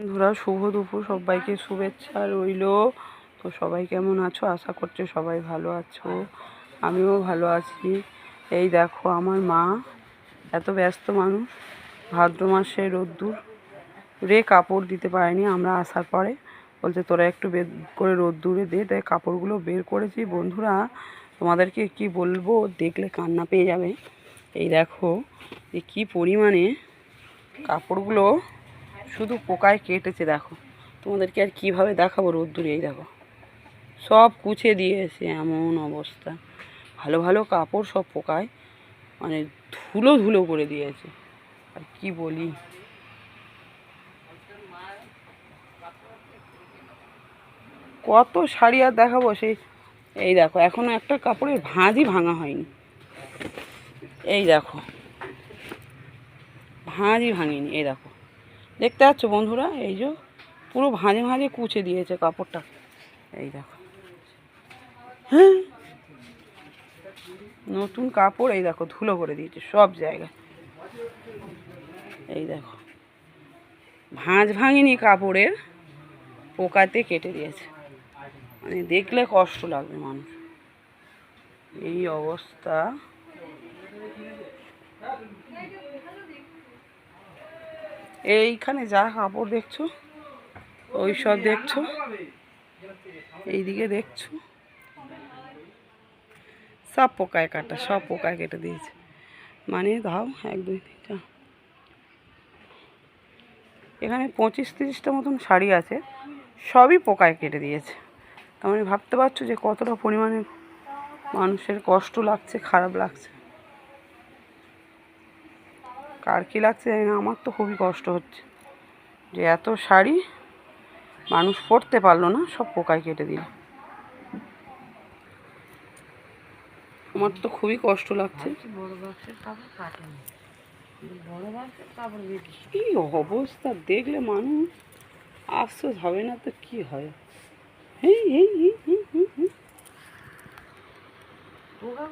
বন্ধুরা, শুভ দুপুর, সবাইকে শুভেচ্ছা রইল। তো সবাই কেমন আছো? আশা করছি সবাই ভালো আছো। আমিও ভালো আছি। এই দেখো, আমার মা এত ব্যস্ত মানুষ। ভাদ্র মাসে রোদ্দুর রে কাপড় দিতে পারেনি আমরা আসার পরে। বলছে, তোরা একটু বের করে রোদ্দুরে দে। তাই কাপড়গুলো বের করেছি। বন্ধুরা, তোমাদেরকে কি বলব? দেখলে কান্না পেয়ে যাবে। এই দেখো যে কী পরিমাণে কাপড়গুলো শুধু পোকায় কেটেছে, দেখো। তোমাদেরকে আর কীভাবে দেখাবো রোদ্দুরে? এই দেখো। সব কুচে দিয়েছে এমন অবস্থা। ভালো ভালো কাপড় সব পোকায় মানে ধুলো ধুলো করে দিয়েছে। আর কি বলি? কত শাড়ি আর দেখাবো সেই এই দেখো, এখনও একটা কাপড়ের ভাঁজই ভাঙা হয়নি। এই দেখো, ভাঁজই ভাঙিনি, এই দেখো। দেখতে পাচ্ছ বন্ধুরা? এই যে পুরো ভাঁজে ভাঁজে কুচে দিয়েছে কাপড়টা। এই দেখো। হ্যাঁ? নতুন কাপড়, এই দেখো, ধুলো করে দিয়েছে সব জায়গায়। এই দেখো। ভাঁজ ভাঙেনি কাপড়ের, পোকাতে কেটে দিয়েছে। মানে দেখলে কষ্ট লাগবে মানুষ। এই অবস্থা। এইখানে যা কাপড় দেখছ, ওই সব দেখছ, এইদিকে দেখছ। সব পোকায় কাটা, সব পোকায় কেটে দিয়েছে। মানে দাও, এক, দুই, তিন এখানে পঁচিশ, তিরিশটা মতন শাড়ি আছে, সবই পোকায় কেটে দিয়েছে। তার মানে ভাবতে পারছ যে কতটা পরিমাণে মানুষের কষ্ট লাগছে, খারাপ লাগছে। কার কী লাগছে জানি না আমার তো খুবই কষ্ট হচ্ছে। যে এত শাড়ি মানুষ পরতে পারল না সব পোকায় কেটে দিল। আমার তো খুবই কষ্ট লাগছে। কি অবস্থা দেখলে মানুষ আফসোস হবে না তো কি হয়? এই এই, এই, এই। পোকা